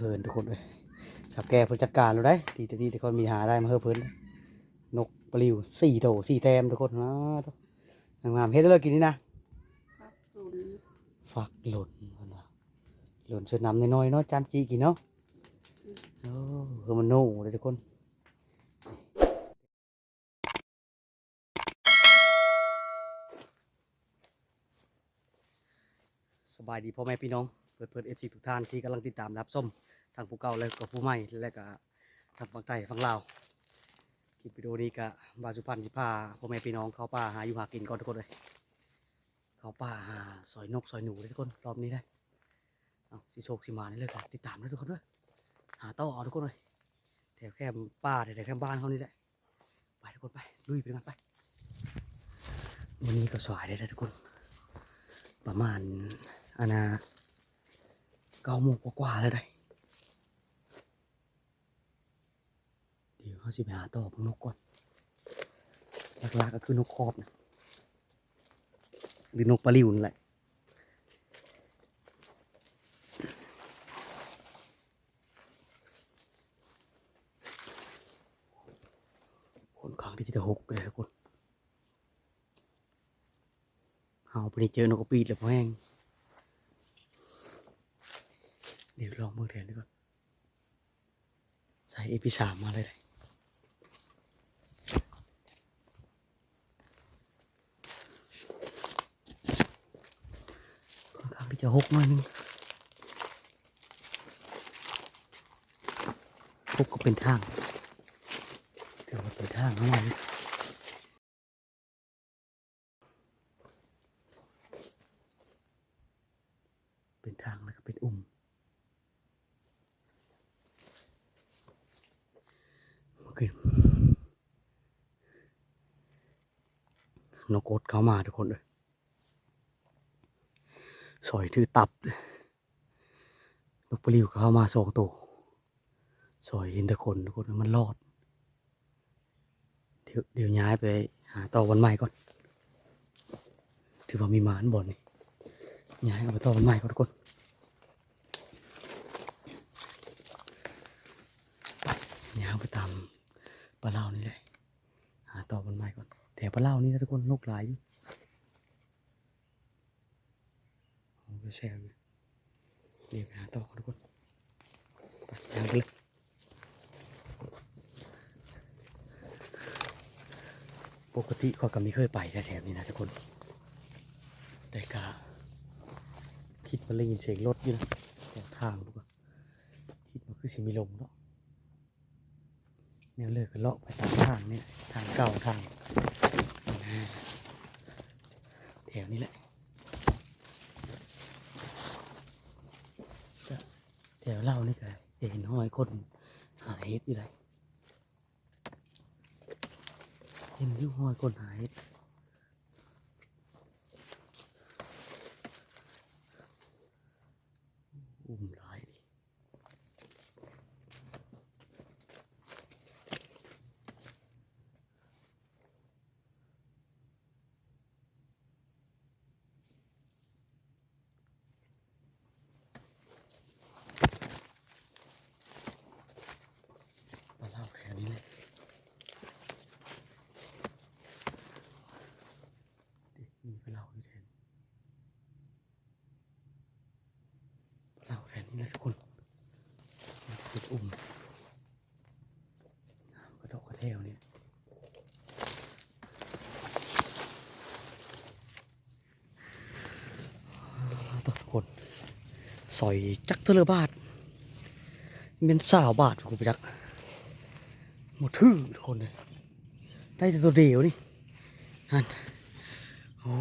เพิ่นทุกคนเลยสับแก่เพิ่นจัดการแล้วได้ทีแต่ทีแต่คนมีหาได้มาเฮอเพิ่นนกปลิวสี่โตสี่แต้มทุกคนนะงามเฮ็ดได้เลยกินนี่นะครับศูนฝักหล่นเพิ่นว่าหล่นเสื้อน้ำน้อยๆเนาะจามจีกินเนาะโอ้เฮอมันโน่เลยทุกคนสบายดีพ่อแม่พี่น้อง เพื่อนเอนเอฟซีทุกท่านที่กำลังติดตามรับส้มทางผู้เก่าและก็ผู้ใหม่และก็ทางฝั่งใต้ฝั่งลาวคลิปวิดีโอนี้ก็บาสุพรรณสิพาพ่อแม่พี่น้องเข้าป่าหาอยู่หากินก่อนทุกคนเลยเข้าป่าหาสอยนกสอยหนูเลยทุกคนรอบนี้ได้เอาสิโชคสิมานี่เลยครับติดตามด้วยทุกคนด้วยหาเต้าเอาทุกคนเลยแถวแคมป่าแถวแคมบ้านเขานี่แหละไปทุกคนไปลุยไปกันไปวันนี้ก็สวยได้เลยทุกคน ประมาณอานา ก้าโมงกว่าๆแล้วได้เดี๋ยวเขาสิไปหาต่อพวกนกก่อนหลักๆก็คือนกครอบนะหรือนกปลาลิวนั่นแหละคนข้างที่จะหกเลยทุกคนเอาไปเจอนกกระปีดเลยพอแห้งเดี๋ยวล องมือแทนดีก่อนใส่เอพิสามมาเลยค่อนข้างที่จะหกหน่อยนึงหกก็เป็นทางถือว่าเป็นทางของมันเป็นทางแล้วก็เป็นอุ่ม โอเคนกอดเข้ามาทุกคนเลยสอยถือตับ นกปลิวเข้ามาสองตัวสอยเห็นแต่คนทุกคนมันรอด เดี๋ยวเดี๋ยวย้ายไปหาต่อวันใหม่ก่อน ถือว่ามีหมานบ่อนนี่ย้ายเอาไปต่อวันใหม่ก่อนทุกคนไปย้ายไปตาม ปลาเล่านี่เลยหาต่อวันใหม่ก่อนแต่ปลาเล่านี่นะทุกคนนกหลายอยู่โอ้ก็แซวอยู่เดี๋ยวไปหาต่อทุกคนไปทาเลยปกติเขาก็ไม่เคยไปแถวนี้นะทุกคน แต่ก็คิดว่าได้ยินเสียงรถอยู่นะแถวทางทุกคนคิดว่าคือสิมีลมเนาะ แนวเลิกก็เลาะไปตามทางนี่ทางเก่าทางแถวนี้แหละแถวเล่านี่ก็เห็นห้อยคนหายเห็ดอยู่ไรเห็นที่ห้อยคนหาเห็ดอุ้มหลายดิมาเล่าแถวนี้เลยดิมีปลาเล่าอยู่แถวนี้ปลาเล่าแถว นะทุกคนมันจะเป็นอุ่มกระดกกระเทวเนี่ยอ่าทุกคนสอยจักเทเลบาทเป็นสาวบาทกูไปจัก หมดทื่อทุกคนเลยได้แต่ตัวเดียวนี่นั่นโอ้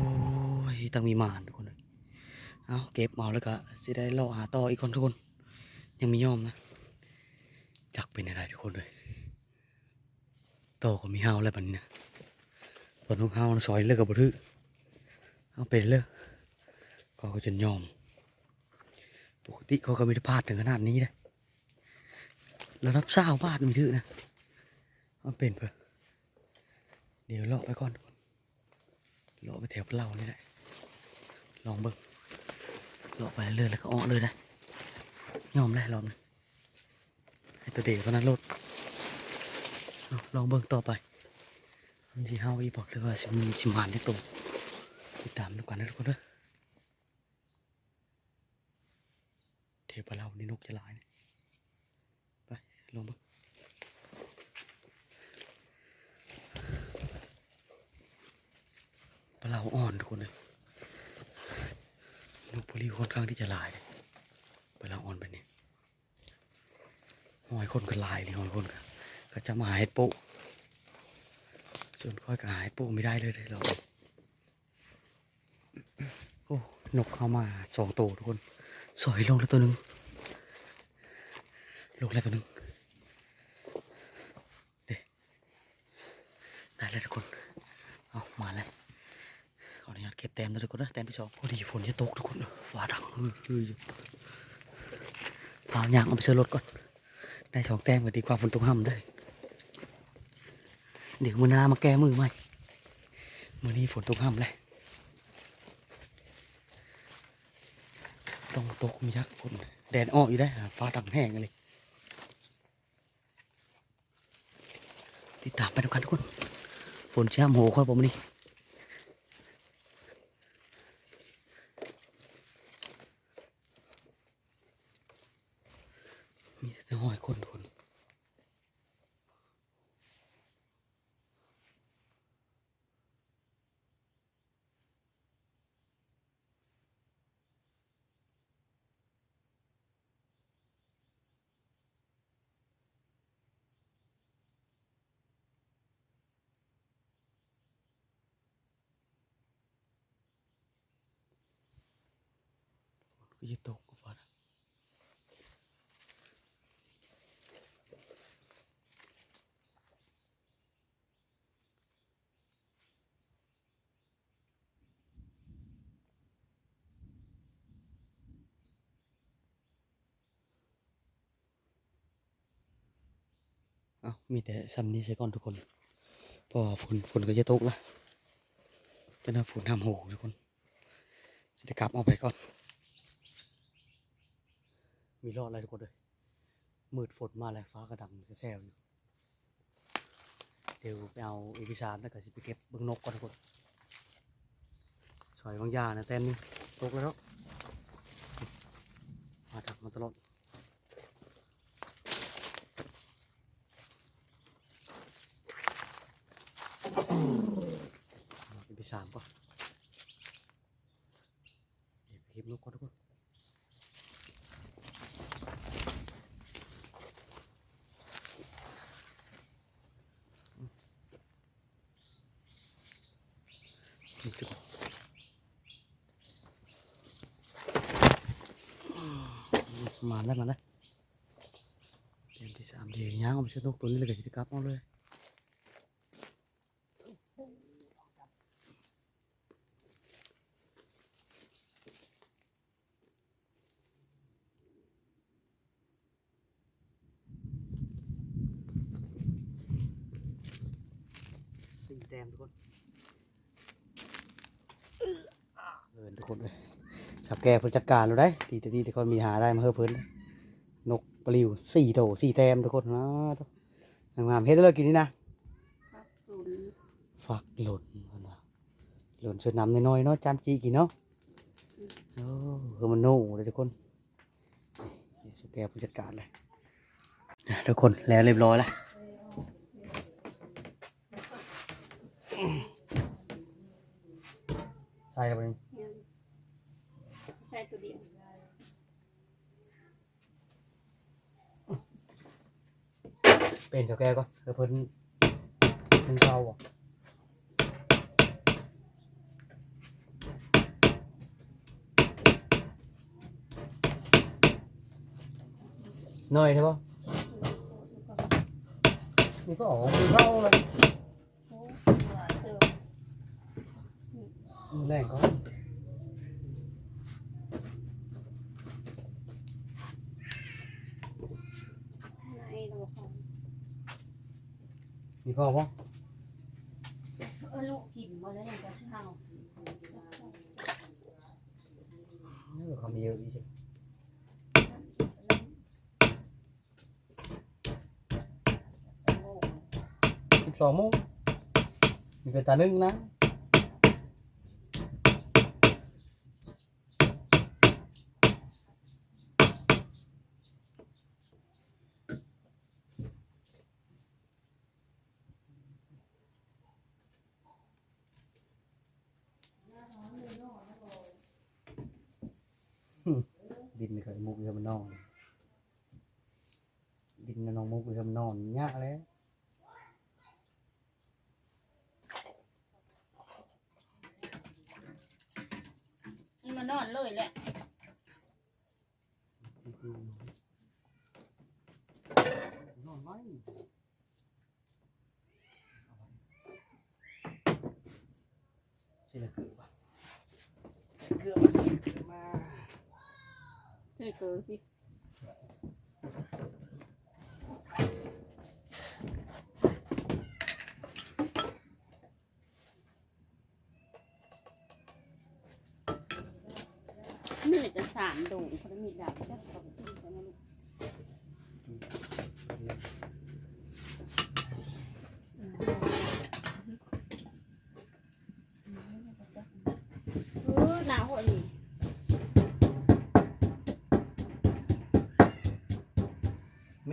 ยต้องมีมานทุก เอาเก็บเอาแล้วก็สิได้รอหาต่ออีกคนทุกคน ยังม่ยอมนะจักเป็นอะไรทุกคนเลยโตอก็มีเฮาแล้วบัดนี้นะส่วนของเฮาน่ะซอยเลิกกับบทื่อเอาเป็นเลิกก็เขาจนยอม ปกติเขาก็ไม่ได้พลาดถึงขนาดนี้นะแล้วรับเศร้าบาทมีดื้อนะมันเป็นเพื่อเดี๋ยวเลาะไปก่อนเลาะไปแถวเรานี่แหละลองเบิ่ง เลาะไปเรื่อยแล้วก็อ้อเลยนะยอมได้รอบนึงให้ตัวเด็กเท่านั้นลดเอาลองเบิ่งต่อไปมันสิเฮาอีบอกเลยว่าสิมีสิมานที่ตรงติดตามดูกันนะทุกคนเด้อเทปลาเรานี่นกจะลายไปลองเบิ่งปลาเราอ่อนทุกคนเลย นกพลีค่อนข้างที่จะลายเลยปลาอ่อนแบบนี้หอยคนก็ลายเลยหอยคนก็ก็จะมาหาเห็ดปุ๊ส่วนค่อยก็หาเห็ดปุ๊ไม่ได้เลยเลยเราโอ้นกเข้ามาสองตัวทุกคนสอยลงแล้วตัวหนึ่งลงแล้วตัวหนึ่งเด็ได้แล้วทุกคนเอามาเลย ออนุญาตเก็บแต้มนะทุกคนนะแต้มที่สองพอดีฝนจะตกทุกคนฟ้าดังเฮ้ยเฮ้ยพาอย่างเอาไปเสื้อรถก่อน ได้สองแต้มก็ดีกว่าฝนตกห่ำได้ เดี๋ยวมือหน้ามาแก้มือใหม่มือนี้ฝนตกห่ำเลยต้องตกมีชักฝนแดดออกอยู่ได้ฟ้าดังแห้งเลยติดตามไปดูกันทุกคนฝนแช่มโหค่อยผมนี่มีแต่หอยคนทุกคน ก็ จะตกฟ้าดังเอามีแต่ซ้ำนี้ใช่ก่อนทุกคนเพอฝนฝนก็จะตกละจะน่าฝนทำโหทุกคนจะกลับออกไปก่อน มีรอดอะไรทุกคนเลยมืดฝนมาแล้วฟ้ากระดังแซวอยู่เดี๋ยวไปเอาเอกสารแล้วก็สิไปเก็บเบิ้งนกก่อนทุกคนสอยบางยานะเต้นนี่ตกแล้วมาทักมาตลอดเอาเอกสารก่อนเดี๋ยวไปเก็บนกก่อนทุกคน มาแล้วมาแล้วเตรียมที่สามเดียวย่างเอาไปเช็ดนกตัวนี้เลยกับจิตกลับเอาเลย เอินทุกคนเลยสับแกเพิ่นจัดการแล้วได้ทีแต่ทีแต่คนมีหาได้มาเฮ้อเพิ่นนกปลิวสี่โถสี่แต้มทุกคนนะงามเฮ็ดได้เลยกินนี่นะครับศูนย์ฝักหล่นเพิ่นว่าหล่นเสื้อน้ำน้อยๆเนาะจามจีกินเนาะโอ้เฮอมันโน่เลยทุกคนสับแกเพิ่นจัดการเลยทุกคนแล้วเรียบร้อยแล้ว ใช่แล้วบ่นี่ยังใช่ตัวเดียวเป็นเจ้าแกก่อนเดี๋ยวเพิ่นนึ่งข้าวบ่น้อยใช่ปะนี่ก็ออกมีเข้าเลย แรงก็มีพ่อปะเออลูกกินมาแล้วยังจะเช่าเขามีเยอะดีสิสิบสองโมงมีเป็นตานึ่งนะ ดินกับมุกยามนอน ดินกับน้องมุกยามนอนยากแล้วมันนอนเลยแหละ นอนไว้ใส่ละเกลือป่ะใส่เกลือมาใส่เกลือมา เฮ้ยเกิดพี่นี่จะสา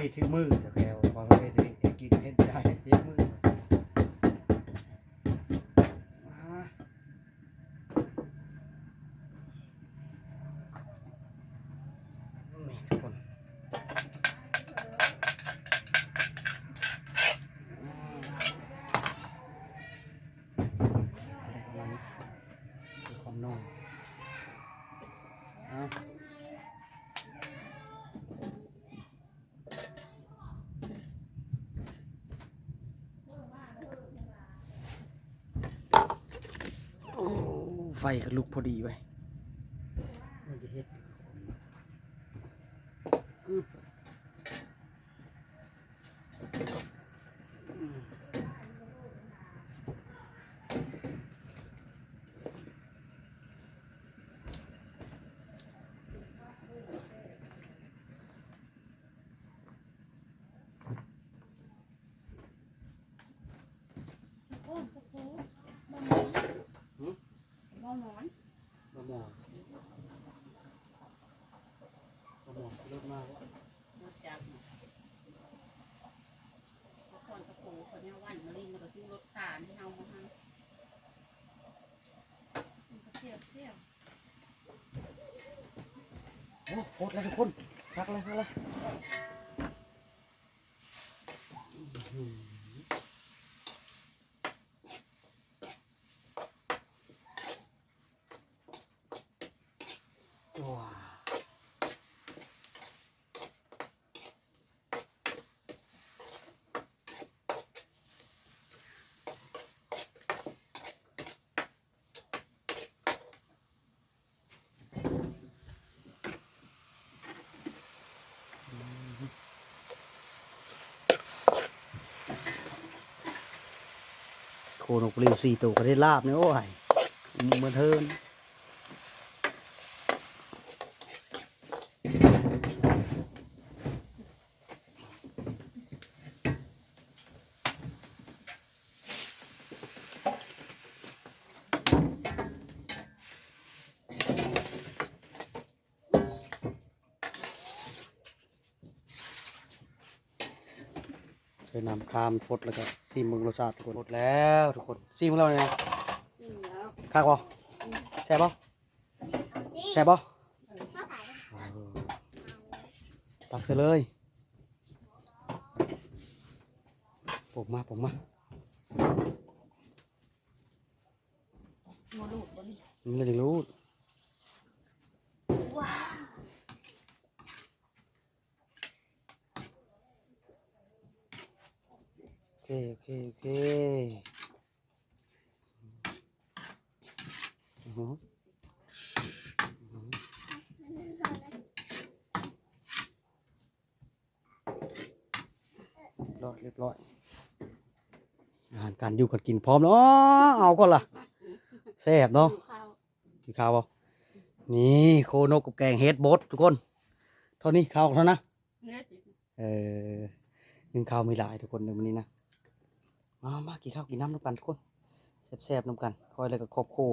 มีดที่มือจะแกวพอไม่ได้เอ็กินเฮ็ดได้เจ็บมือมานี่ทุกคนอืมใส่ประมาณนี้คือความนุ่มอะ โอ้ไฟก็ลุกพอดีไว้คือจะเฮ็ดกึบหืม มองหมอน มะม่วงมะม่วงเลิศมากวะ รถจักรทุกคนตะปูคนเนี้ยวันมาลินแล้วก็ซื้อรถขานที่เอามาให้มันก็เทียบเทียบ โอ้โคตรเลยทุกคนพักเลยพักเลยว้า โคนกปลิวสี่ตัวก็ได้ลาบเนี่ยโอ้ยเหมือนเทิน ใช้น้ำคามฟดแล้วก็ซีมึงรสชาติทุกคนหมดแล้วทุกคนซีมึงแล้วไงอืมแล้วคักบ่แซ่บบ่แซ่บบ่เออตักเสยเลยผมมาผมมาโมลูกบนนี้มันไม่ได้รู้ ว้าว โอ เค โอเคโอเคอือหืออือหือเรียบร้อยเรียบร้อยอาหารการอยู่กันกินพร้อมแล้วอ้อเอาก่อนล่ะแซ่บเนาะดูข้าวมีข้าวบ่นี่โคนกกับแกงเฮ็ดบดทุกคนเท่านี้ข้าวเท่านะเนื้อติดเออหนึ่งข้าวมีหลายทุกคนในวันนี้นะ มมามากินข้าวกินน้ำน้ำกันทุกคนแซ่บๆน้ำกัน คอยเลยกับครอบครัว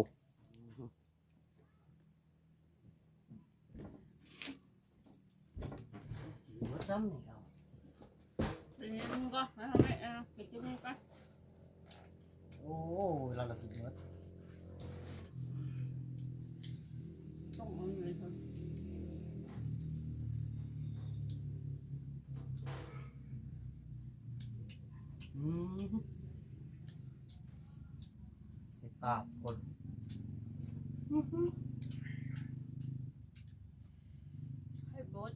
หัวซ้ำนี่เอาเป็นยังไงก็มาทำไมอะไปจุ่มก็โอ้เราเรากินหมดต้องมันเลยครั ตาบคนให้บด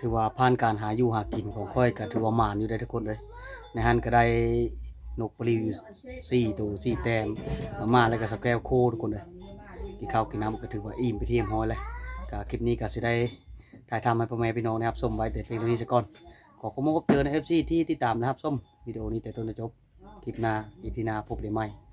ถือว่าผ่านการหาอยู่หากินของค่อยก็ถือว่าหมานอยู่ได้อทุกคนเลยในฮันก็ได้นกปลิวอยู่สี่ตัวสี่แต้มมาม่าแล้วก็สแกวโคทุกคนเลยกินข้าวกินน้ำก็ถือว่าอิ่มไปเที่ยงห้อยเลยก็คลิปนี้ก็สิได้ถ่ายทำให้พ่อแม่พี่น้องนะครับส้มไว้แต่เพียงเท่านี้ซะก่อน ขอขอบคุณพบเจอใน FC ที่ติดตามนะครับส้มวิดีโอนี้แต่ต้นจนจบคลิปหน้าอีพีหน้าพบได้ใหม่